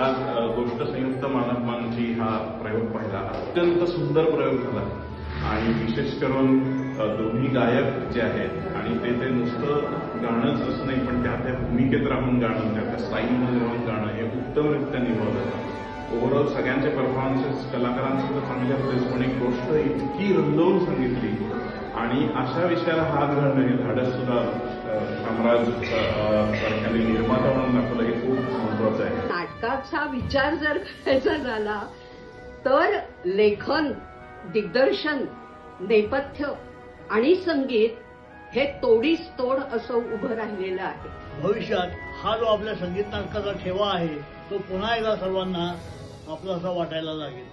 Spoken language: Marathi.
आज गोष्ट संयुक्त मानव मंची हा प्रयोग पाहिला. अत्यंत सुंदर प्रयोग झाला. आणि विशेष करून दोन्ही गायक जे आहेत आणि ते ते नुसतं गाणंच असं नाही पण त्या त्या भूमिकेत राहून गाणं त्या त्या स्टाईलमध्ये राहून गाणं हे उत्तमरित्या निभावलं ओव्हरऑल सगळ्यांचे परफॉर्मन्सेस कलाकारांचे तर चांगले होतेच पण एक गोष्ट इतकी रंगवून सांगितली. आणि अशा विषयाला हात घालणं हे धाडस सुद्धा साम्राज्य निर्माता म्हणून दाखवलं हे खूप महत्वाचं आहे. नाटकाचा विचार जर करायचा झाला तर लेखन दिग्दर्शन नेपथ्य आणि संगीत हे तोडीस तोड असं उभं राहिलेलं आहे. भविष्यात हा जो आपल्या संगीत नाटकाचा ठेवा आहे तो पुन्हा एकदा सर्वांना आपला असा वाटायला लागेल.